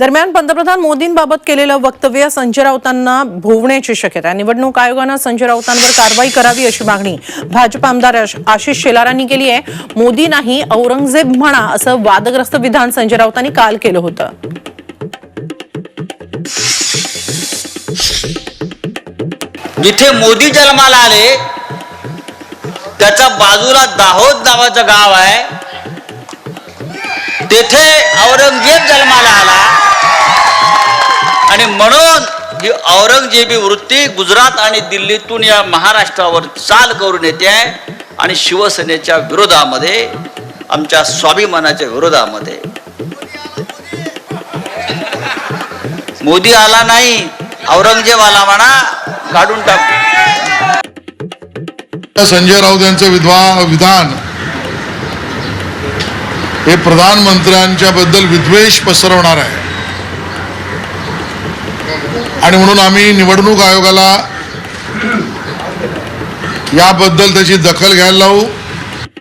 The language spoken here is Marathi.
दरम्यान पंतप्रधान मोदींबाबत केलेलं वक्तव्य संजय राऊतांना भोवण्याची शक्यता निवडणूक आयोगानं संजय राऊतांवर कारवाई करावी अशी मागणी भाजप आमदार आशिष शेलारांनी केली आहे. मोदी नाही औरंगजेब म्हणा असं वादग्रस्त विधान संजय राऊतांनी काल केलं होतं. जिथे मोदी जन्माला आले त्याच्या बाजूला दाहोद नावाचं गाव आहे. तेथे औरंगजेब जन्माला आला. म्हणून औरंगजेबी वृत्ती गुजरात आणि दिल्लीतून या महाराष्ट्रावर चाल करून येते आहे आणि शिवसेनेच्या विरोधामध्ये आमच्या स्वाभिमानाच्या विरोधामध्ये. मोदी आला नाही औरंगजेब आला म्हणा काढून टाकू. संजय राऊत यांचं विधवा विधान हे प्रधानमंत्र्यांच्या बद्दल विद्वेष पसरवणार आहे. आणि म्हणून आम्ही निवडणूक आयोगाला याबद्दल त्याची दखल घ्यायला लावू.